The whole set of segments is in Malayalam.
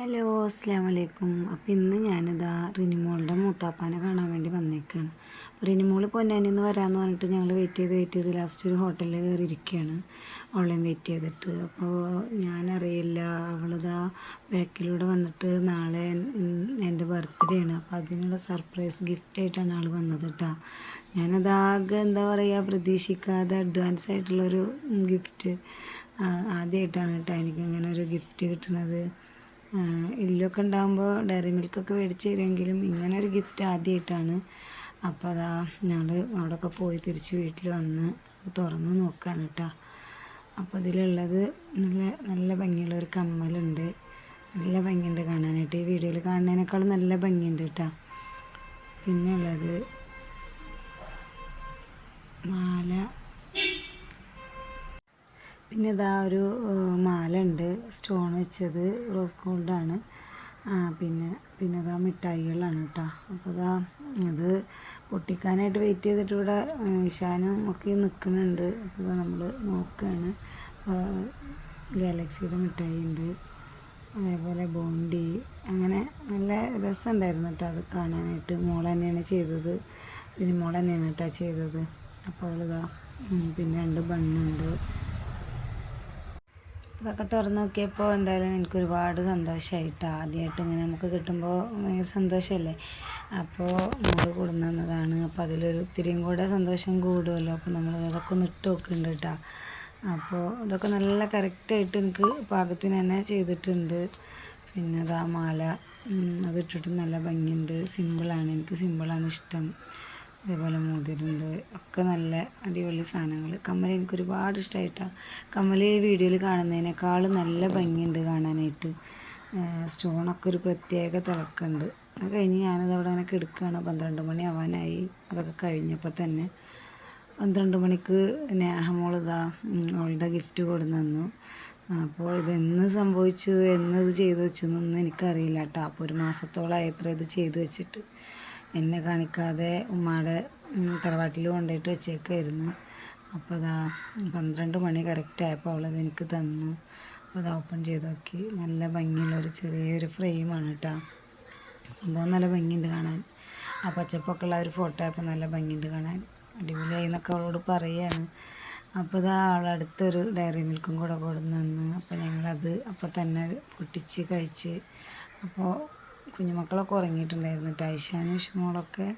ഹലോ അസ്സാം വലൈക്കും അപ്പോൾ ഇന്ന് ഞാനിതാ റിനിമോളുടെ മൂത്താപ്പാനെ കാണാൻ വേണ്ടി വന്നേക്കാണ്. അപ്പോൾ റിനിമോൾ പൊന്നാനിന്ന് വരാമെന്ന് പറഞ്ഞിട്ട് ഞങ്ങൾ വെയിറ്റ് ചെയ്ത് വെയിറ്റ് ചെയ്ത് ലാസ്റ്റ് ഒരു ഹോട്ടലിൽ കയറി ഇരിക്കുകയാണ് ഓൺലൈൻ വെയിറ്റ് ചെയ്തിട്ട്. അപ്പോൾ ഞാനറിയില്ല അവളിതാ ബാക്കിലൂടെ വന്നിട്ട് നാളെ എന്റെ ബർത്ത്ഡേ ആണ്. അപ്പോൾ അതിനുള്ള സർപ്രൈസ് ഗിഫ്റ്റ് ആയിട്ടാണ് ആൾ വന്നത് കേട്ടോ ഞാനതാകെ എന്താ പറയുക പ്രതീക്ഷിക്കാതെ അഡ്വാൻസ് ആയിട്ടുള്ളൊരു ഗിഫ്റ്റ് ആദ്യമായിട്ടാണ് കേട്ടോ എനിക്ക് ഇങ്ങനെ ഒരു ഗിഫ്റ്റ് കിട്ടുന്നത് ഇല്ലൊക്കെ ഉണ്ടാകുമ്പോൾ ഡയറി മിൽക്കൊക്കെ മേടിച്ച് തരുമെങ്കിലും ഇങ്ങനെ ഒരു ഗിഫ്റ്റ് ആദ്യമായിട്ടാണ് അപ്പോൾ അതാ ഞങ്ങൾ അവിടെയൊക്കെ പോയി തിരിച്ച് വീട്ടിൽ വന്ന് തുറന്ന് നോക്കുകയാണ് കേട്ടോ അപ്പോൾ ഇതിലുള്ളത് നല്ല നല്ല ഭംഗിയുള്ള ഒരു കമ്മലുണ്ട്. നല്ല ഭംഗിയുണ്ട് കാണാനായിട്ട്. ഈ വീഡിയോയിൽ കാണുന്നതിനേക്കാളും നല്ല ഭംഗിയുണ്ട് കേട്ടോ പിന്നെ ഉള്ളത് മാല പിന്നെ ഇതാ ഒരു മാല ഉണ്ട് സ്റ്റോൺ വെച്ചത് റോസ് ഗോൾഡാണ്. പിന്നെ പിന്നെ ഇതാ മിഠായികളാണ് കേട്ടോ അപ്പോൾ ഇതാ ഇത് പൊട്ടിക്കാനായിട്ട് വെയിറ്റ് ചെയ്തിട്ട് ഇവിടെ ഇഷാനും ഒക്കെ നിൽക്കുന്നുണ്ട് അപ്പോൾ നമ്മൾ നോക്കുകയാണ് ഗാലക്സിയുടെ മിഠായി ഉണ്ട് അതേപോലെ ബോണ്ടി. അങ്ങനെ നല്ല രസമുണ്ടായിരുന്നു കേട്ടോ അത് കാണാനായിട്ട്. മോൾ തന്നെയാണ് ചെയ്തത്. പിന്നെ മോൾ തന്നെയാണ് കേട്ടോ ചെയ്തത്. അപ്പോൾ ഇതാ പിന്നെ രണ്ട് ബണ്ണുണ്ട്. ഇതൊക്കെ തുറന്ന് നോക്കിയപ്പോൾ എന്തായാലും എനിക്ക് ഒരുപാട് സന്തോഷമായിട്ടോ ആദ്യമായിട്ട് ഇങ്ങനെ നമുക്ക് കിട്ടുമ്പോൾ ഭയങ്കര സന്തോഷമല്ലേ അപ്പോൾ മോൾ കൊടുന്നു തന്നതാണ്. അപ്പോൾ അതിലൊരു ഇത്തിരിയും കൂടെ സന്തോഷം കൂടുമല്ലോ അപ്പോൾ നമ്മൾ അതൊക്കെ ഒന്ന് ഇട്ട് നോക്കുന്നുണ്ട് കേട്ടോ. അപ്പോൾ ഇതൊക്കെ നല്ല കറക്റ്റായിട്ട് എനിക്ക് പാകത്തിന് തന്നെ ചെയ്തിട്ടുണ്ട്. പിന്നെ അതാ മാല. അതിട്ടിട്ട് നല്ല ഭംഗിയുണ്ട്. സിമ്പിളാണ്. എനിക്ക് സിമ്പിളാണ് ഇഷ്ടം. അതേപോലെ മോതിരുണ്ട് ഒക്കെ നല്ല അടിപൊളി സാധനങ്ങൾ കമ്മൽ എനിക്ക് ഒരുപാട് ഇഷ്ടമായിട്ടാണ് കമ്മൽ ഈ വീഡിയോയിൽ കാണുന്നതിനേക്കാളും നല്ല ഭംഗിയുണ്ട് കാണാനായിട്ട്. സ്റ്റോണൊക്കെ ഒരു പ്രത്യേക തിളക്കുണ്ട്. അത് കഴിഞ്ഞ് ഞാനത് അവിടെ അങ്ങനെ കിടക്കുകയാണ് പന്ത്രണ്ട് മണി ആവാനായി. അതൊക്കെ കഴിഞ്ഞപ്പോൾ തന്നെ പന്ത്രണ്ട് മണിക്ക് നേഹമോൾ ഇതാ അവളുടെ ഗിഫ്റ്റ് കൊടുന്നു അപ്പോൾ ഇതെന്ന് സംഭവിച്ചു? എന്നത് ചെയ്തു വെച്ചെന്നൊന്നും എനിക്കറിയില്ല കേട്ടോ അപ്പോൾ ഒരു മാസത്തോളമായി എത്ര ഇത് ചെയ്തു വെച്ചിട്ട്. എന്നെ കാണിക്കാതെ ഉമ്മയുടെ തറവാട്ടിൽ കൊണ്ടുപോയിട്ട് വെച്ചേക്കായിരുന്നു. അപ്പോൾ അതാ പന്ത്രണ്ട് മണി കറക്റ്റ് ആയപ്പോൾ അവളത് എനിക്ക് തന്നു. അപ്പോൾ അത് ഓപ്പൺ ചെയ്ത് നോക്കി. നല്ല ഭംഗിയുള്ള ഒരു ചെറിയൊരു ഫ്രെയിമാണ് കേട്ടോ സംഭവം നല്ല ഭംഗിയുണ്ട് കാണാൻ. ആ പച്ചപ്പൊക്കെയുള്ള ഒരു ഫോട്ടോ ആയപ്പോൾ നല്ല ഭംഗിയുണ്ട് കാണാൻ. അടിപൊളിയായി എന്നൊക്കെ അവളോട് പറയുകയാണ് അപ്പോൾ ഇതാ അവളടുത്തൊരു ഡയറി മിൽക്കും കൂടെ കൊടുന്നു അപ്പോൾ ഞങ്ങളത് അപ്പോൾ തന്നെ പൊട്ടിച്ച് കഴിച്ച്. അപ്പോൾ കുഞ്ഞുമക്കളൊക്കെ ഉറങ്ങിയിട്ടുണ്ടായിരുന്നു. ടൈഷാനും ഷുമോളൊക്കെ.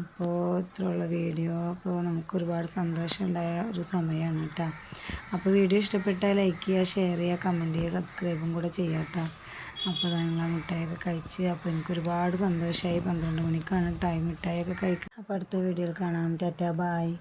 അപ്പോൾ ഇത്രയുള്ള വീഡിയോ അപ്പോൾ നമുക്ക് ഒരുപാട് സന്തോഷമുണ്ടായ ഒരു സമയമാണ് കേട്ടോ. അപ്പോൾ വീഡിയോ ഇഷ്ടപ്പെട്ടാൽ ലൈക്ക് ചെയ്യുക ഷെയർ ചെയ്യുക കമന്റ് ചെയ്യുക സബ്സ്ക്രൈബും കൂടെ ചെയ്യാം കേട്ടോ. അപ്പോൾ ഞങ്ങൾ മിഠായിയൊക്കെ കഴിച്ച് അപ്പോൾ എനിക്ക് ഒരുപാട് സന്തോഷമായി പന്ത്രണ്ട് മണിക്കാണ് ടൈം മിഠായിയൊക്കെ കഴിക്കുക അപ്പോൾ അടുത്ത വീഡിയോയിൽ കാണാം. Tata bye.